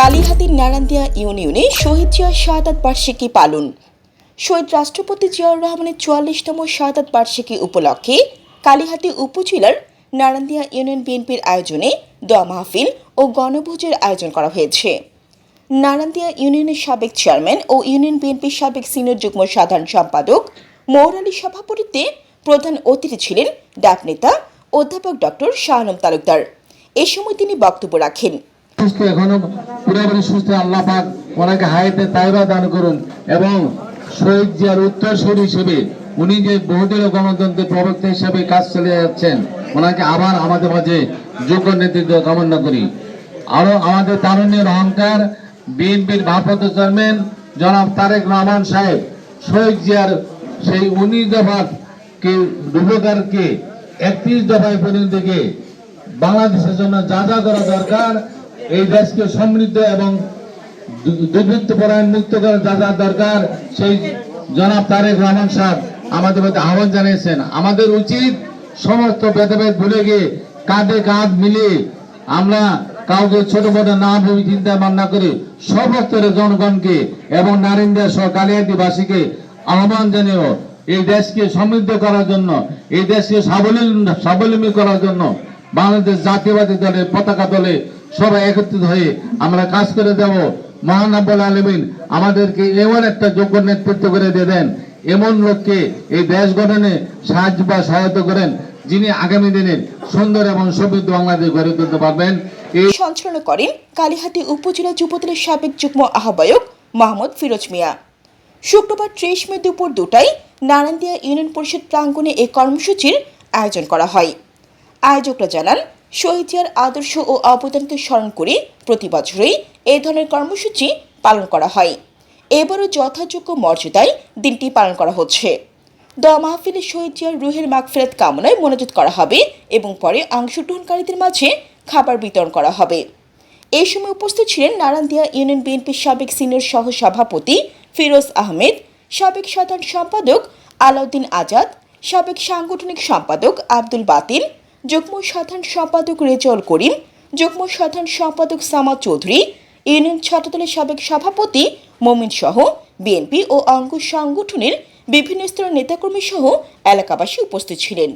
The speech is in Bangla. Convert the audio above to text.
কালীহাতির নারান্দিয়া ইউনিয়নে শহীদ জিয়া শাহাদাত বার্ষিকী পালন। শহীদ রাষ্ট্রপতি জিয়াউর রহমানের চুয়াল্লিশতম শাহাদাত বার্ষিকী উপলক্ষে কালীহাতি উপজেলার নারান্দিয়া ইউনিয়ন বিএনপির আয়োজনে দোয়া মাহফিল ও গণভোজের আয়োজন করা হয়েছে। নারান্দিয়া ইউনিয়নের সাবেক চেয়ারম্যান ও ইউনিয়ন বিএনপির সাবেক সিনিয়র যুগ্ম সাধারণ সম্পাদক, মৌর আলী সভাপতিত্বে প্রধান অতিথি ছিলেন ডাক নেতা অধ্যাপক ডক্টর শাহ আলম তালুকদার। এ সময় তিনি বক্তব্য রাখেন। সুস্থ, এখনও পুরোপুরি সুস্থ। আল্লাহ পাক ওনাকে হায়াতে তাইবা দান করুন এবং শহীদ জিয়ার উত্তরসূরি হিসেবে উনি যে বহুদলীয় গণতন্ত্রের প্রবক্তা হিসেবে কাজ চালিয়ে যাচ্ছেন, ওনাকে আবার আমাদের মাঝে যোগ্য নেতৃত্ব কামনা করি। আরও আমাদের তারুণ্যের অহংকার, বিএনপির ভারপ্রাপ্ত চেয়ারম্যান জনাব তারেক রহমান সাহেব, শহীদ জিয়ার সেই উনিশ দফা কে রূপকারকে একত্রিশ দফায় পরিণত থেকে বাংলাদেশের জন্য যা যা করা দরকার এই দেশকে সমৃদ্ধ এবং দুর্বৃত্ত পরায়ণ মুক্ত করা যা যা দরকার, সেই জনাব তারেক রহমান সাহেব আমাদের মধ্যে আহ্বান জানিয়েছেন। আমাদের উচিত সমস্ত ভেদাভেদ ভুলে গিয়ে কাঁধে কাঁধ মিলিয়ে আমরা কাউকে ছোট বড় না ভেবে চিন্তা ভাবনা করে সর্বস্তরের জনগণকে এবং নারিন্দা সহ কালিয়াতিবাসীকে আহ্বান জানিয়েও এই দেশকে সমৃদ্ধ করার জন্য, এই দেশকে স্বাবলম্বী স্বাবলম্বী করার জন্য বাংলাদেশ জাতীয়বাদী দলের পতাকা দলে সবাই একত্রিত হয়ে আমরা কাজ করে দেব মহান আব্বুল আলমিন আমাদেরকে এমন একটা যোগ্য নেতৃত্ব করে দেবেন এমন লোককে এই দেশ গঠনে সাহায্য বা সহায়তা করেন যিনি আগামী দিনের সুন্দর এবং সমৃদ্ধ বাংলাদেশ গড়ে তুলতে পারবেন। এই সঞ্চালনা করেন কালীহাতি উপজেলা যুবদলের সাবেক যুগ্ম আহ্বায়ক মোহাম্মদ ফিরোজ মিয়া। শুক্রবার ত্রিশ মে দুপুর দুটায় নারায়ণদিয়া ইউনিয়ন পরিষদ প্রাঙ্গণে এই কর্মসূচির আয়োজন করা হয়। আয়োজকরা জানান শহীদ জিয়ার আদর্শ ও অবদানকে স্মরণ করে প্রতি বছরই এই ধরনের কর্মসূচি পালন করা হয়। এবারও যথাযোগ্য মর্যাদায় দিনটি পালন করা হচ্ছে। দোয়া মাহফিলে শহীদ জিয়ার রুহের মাগফিরাত কামনায় মনোযোগ করা হবে এবং পরে অংশগ্রহণকারীদের মাঝে খাবার বিতরণ করা হবে। এই সময় উপস্থিত ছিলেন নারায়ণদিয়া ইউনিয়ন বিএনপির সাবেক সিনিয়র সহ সভাপতি ফিরোজ আহমেদ, সাবেক সাধারণ সম্পাদক আলাউদ্দিন আজাদ, সাবেক সাংগঠনিক সম্পাদক আব্দুল বাতিল যুগ্ম সাধারণ সম্পাদক রেজল করিম, যুগ্ম সাধারণ সম্পাদক সামা চৌধুরী, ইউনিয়ন ছাত্রদলের সাবেক সভাপতি মমিন সহ, বিএনপি ও অঙ্গ সংগঠনের বিভিন্ন স্তরের নেতাকর্মী সহ এলাকাবাসী উপস্থিত ছিলেন।